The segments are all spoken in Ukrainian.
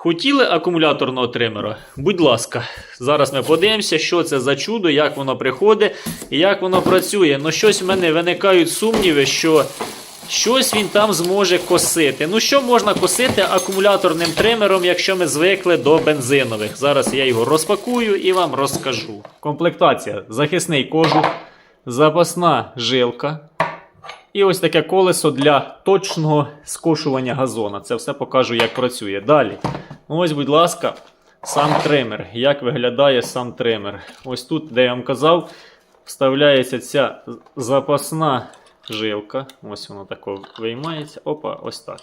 Хотіли акумуляторного тримера? Будь ласка, зараз ми подивимося, що це за чудо, як воно приходить і як воно працює. Ну, щось в мене виникають сумніви, що щось він там зможе косити. Ну, що можна косити акумуляторним тримером, якщо ми звикли до бензинових? Зараз я його розпакую і вам розкажу. Комплектація: захисний кожух, запасна жилка. І ось таке колесо для точного скошування газона. Це все покажу, як працює. Далі. Ось, будь ласка, сам тример. Як виглядає сам тример? Ось тут, де я вам казав, вставляється ця запасна жилка. Ось воно тако виймається. Опа, ось так.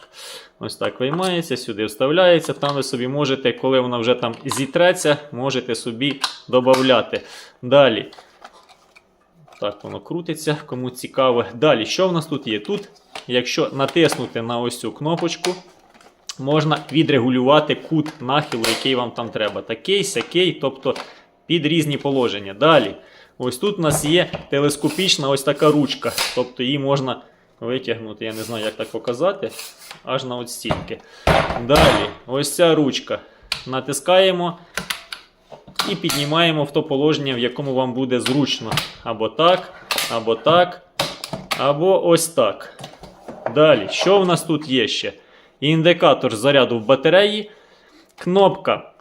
Ось так виймається, сюди вставляється. Там ви собі можете, коли вона вже там зітреться, можете собі додати. Далі. Так, воно крутиться, кому цікаво. Далі, що в нас тут є? Тут, якщо натиснути на ось цю кнопочку, можна відрегулювати кут нахилу, який вам там треба. Такий, сякий, тобто під різні положення. Далі, ось тут у нас є телескопічна ось така ручка. Тобто її можна витягнути, я не знаю, як так показати, аж на от стільки. Далі, ось ця ручка. Натискаємо і піднімаємо в то положення, в якому вам буде зручно. Або так, або так, або ось так. Далі, що в нас тут є ще? Індикатор заряду в батареї, кнопка,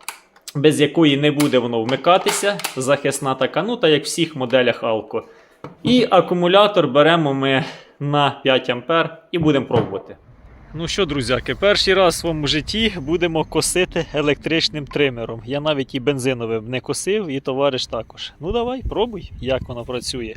без якої не буде воно вмикатися, захисна така, ну та як в всіх моделях Alco. І акумулятор беремо ми на 5 А і будемо пробувати. Ну що, друзяки, перший раз в своєму житті будемо косити електричним тримером. Я навіть і бензиновим не косив, і товариш також. Ну давай, пробуй, як воно працює.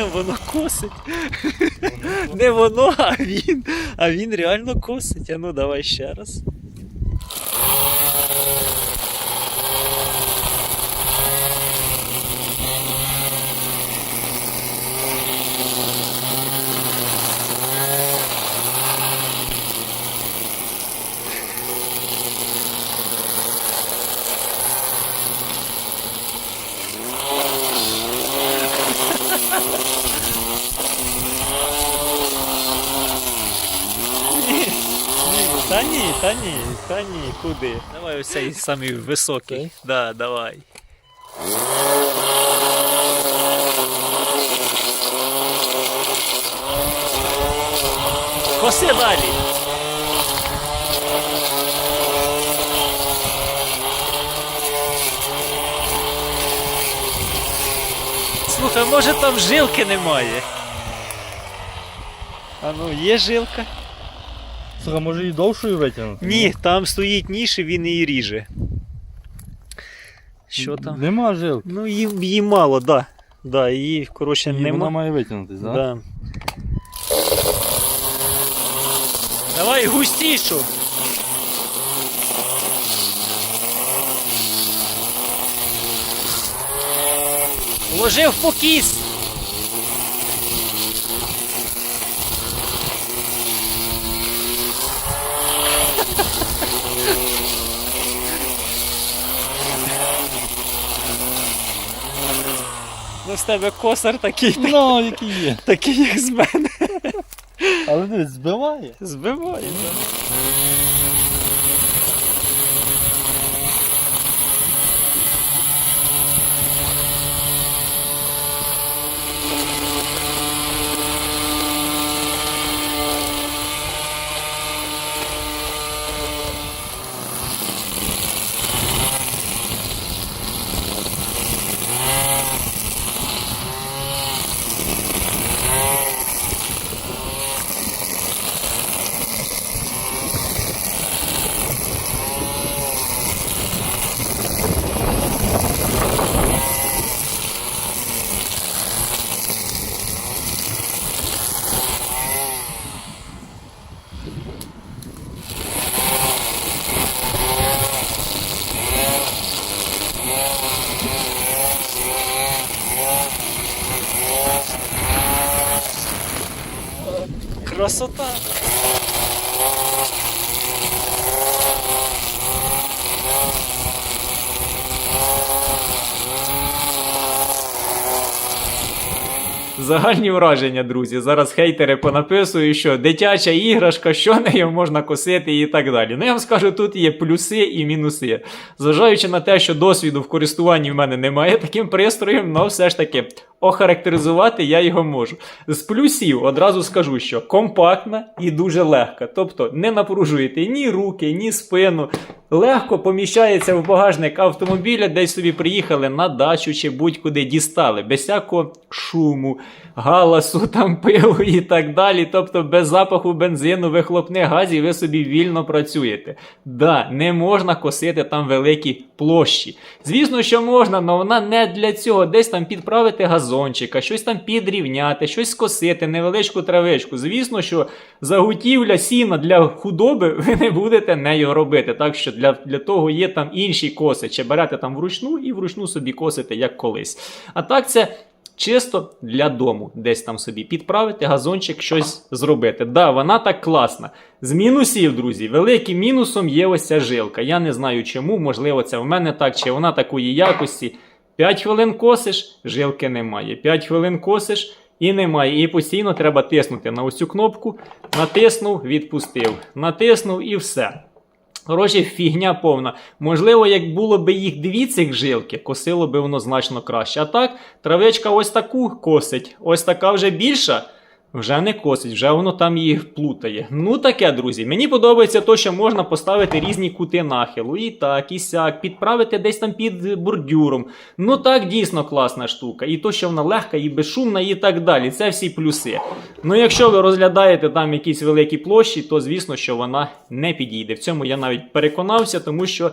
Воно косить. Не воно, а він. А він реально косить. А ну давай ще раз. Та ні, та ні, та ні, куди? Давай ось цей самий високий. Цей? Да, давай. Коси далі. Слухай, може там жилки немає? А ну, є жилка? Слухай, може і довшою витягнути? Ні, там стоїть ніж і він її ріже. Що там? Нема жилки. Ну, її, її мало, да. Да, її, коротше, Її Вона нема. має витягнутися, так? Да. Давай густішу. Ложи в покіс. Ну, з тебе косар такий, Ну, який є. такий, як з мене. Але дивись, збиває. Збиває. Красота. Загальні враження, друзі. Зараз хейтери понаписують, що дитяча іграшка, що нею можна косити і так далі. Ну я вам скажу, тут є плюси і мінуси. Зважаючи на те, що досвіду в користуванні в мене немає таким пристроєм, але все ж таки охарактеризувати я його можу. З плюсів одразу скажу, що компактна і дуже легка. Тобто не напружуєте ні руки, ні спину. Легко поміщається в багажник автомобіля, десь собі приїхали на дачу чи будь-куди дістали, без всякого шуму, галасу, там пилу і так далі. Тобто без запаху бензину, вихлопних газів ви собі вільно працюєте. Да, не можна косити там великі площі. Звісно, що можна, але вона не для цього. Десь там підправити газончика, щось там підрівняти, щось скосити, невеличку травичку. Звісно, що заготівля сіна для худоби ви не будете нею робити. Так що для, для того є там інші коси. Чи берете там вручну і вручну собі косите, як колись. А так це. Чисто для дому, десь там собі підправити, газончик, щось зробити. Да, вона так класна. З мінусів, друзі, великим мінусом є ось ця жилка. Я не знаю чому, можливо, це в мене так, чи вона такої якості. 5 хвилин косиш, жилки немає. 5 хвилин косиш і немає. І постійно треба тиснути на ось цю кнопку. Натиснув, відпустив. Натиснув і все. Коротше, фігня повна. Можливо, як було би їх дві цих жилки, косило би воно значно краще. А так, травичка ось таку косить, ось така вже більша. Вже не косить, вже воно там її плутає. Ну таке, друзі. Мені подобається то, що можна поставити різні кути нахилу. І так, і сяк, підправити десь там під бордюром. Ну так, дійсно класна штука. І то, що вона легка і безшумна, і так далі. Це всі плюси. Ну, якщо ви розглядаєте там якісь великі площі, то звісно, що вона не підійде. В цьому я навіть переконався, тому що.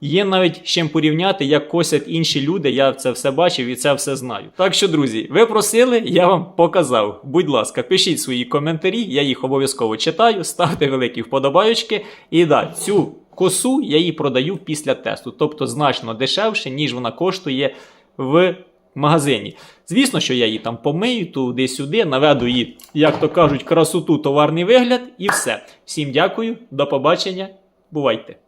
Є навіть з чим порівняти, як косять інші люди. Я це все бачив і це все знаю. Так що, друзі, ви просили, я вам показав. Будь ласка, пишіть свої коментарі, я їх обов'язково читаю, ставте великі вподобайочки. І да, цю косу я її продаю після тесту, тобто значно дешевше, ніж вона коштує в магазині. Звісно, що я її там помию туди-сюди, наведу її, як то кажуть, красоту, товарний вигляд, і все. Всім дякую, до побачення, бувайте!